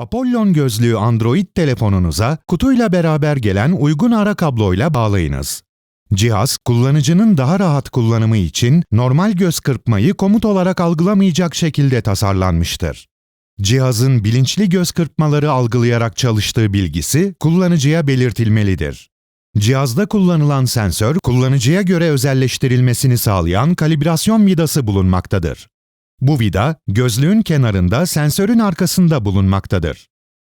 Apollon gözlüğü Android telefonunuza kutuyla beraber gelen uygun ara kabloyla bağlayınız. Cihaz, kullanıcının daha rahat kullanımı için normal göz kırpmayı komut olarak algılamayacak şekilde tasarlanmıştır. Cihazın bilinçli göz kırpmaları algılayarak çalıştığı bilgisi kullanıcıya belirtilmelidir. Cihazda kullanılan sensör, kullanıcıya göre özelleştirilmesini sağlayan kalibrasyon vidası bulunmaktadır. Bu vida, gözlüğün kenarında sensörün arkasında bulunmaktadır.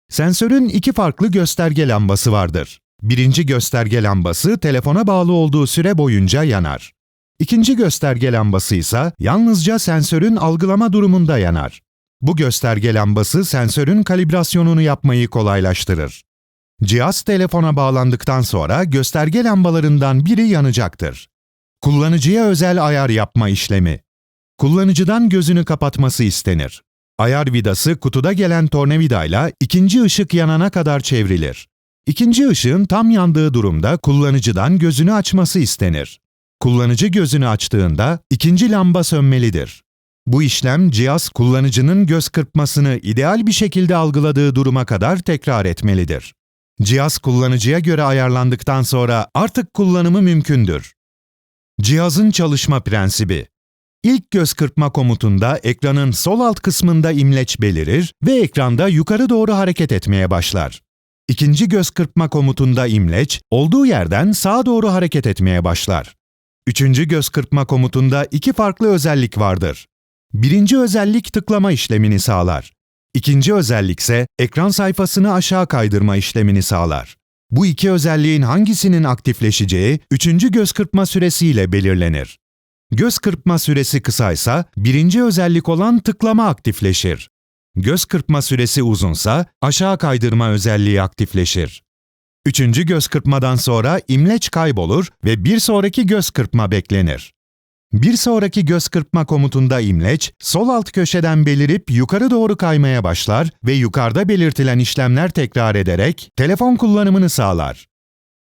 Sensörün iki farklı gösterge lambası vardır. Birinci gösterge lambası telefona bağlı olduğu süre boyunca yanar. İkinci gösterge lambası ise yalnızca sensörün algılama durumunda yanar. Bu gösterge lambası sensörün kalibrasyonunu yapmayı kolaylaştırır. Cihaz telefona bağlandıktan sonra gösterge lambalarından biri yanacaktır. Kullanıcıya özel ayar yapma işlemi. Kullanıcıdan gözünü kapatması istenir. Ayar vidası kutuda gelen tornavidayla ikinci ışık yanana kadar çevrilir. İkinci ışığın tam yandığı durumda kullanıcıdan gözünü açması istenir. Kullanıcı gözünü açtığında ikinci lamba sönmelidir. Bu işlem cihaz kullanıcının göz kırpmasını ideal bir şekilde algıladığı duruma kadar tekrar etmelidir. Cihaz kullanıcıya göre ayarlandıktan sonra artık kullanımı mümkündür. Cihazın çalışma prensibi İlk göz kırpma komutunda ekranın sol alt kısmında imleç belirir ve ekranda yukarı doğru hareket etmeye başlar. İkinci göz kırpma komutunda imleç, olduğu yerden sağa doğru hareket etmeye başlar. Üçüncü göz kırpma komutunda iki farklı özellik vardır. Birinci özellik tıklama işlemini sağlar. İkinci özellik ise ekran sayfasını aşağı kaydırma işlemini sağlar. Bu iki özelliğin hangisinin aktifleşeceği üçüncü göz kırpma süresiyle belirlenir. Göz kırpma süresi kısaysa birinci özellik olan tıklama aktifleşir. Göz kırpma süresi uzunsa aşağı kaydırma özelliği aktifleşir. Üçüncü göz kırpmadan sonra imleç kaybolur ve bir sonraki göz kırpma beklenir. Bir sonraki göz kırpma komutunda imleç, sol alt köşeden belirip yukarı doğru kaymaya başlar ve yukarıda belirtilen işlemler tekrar ederek telefon kullanımını sağlar.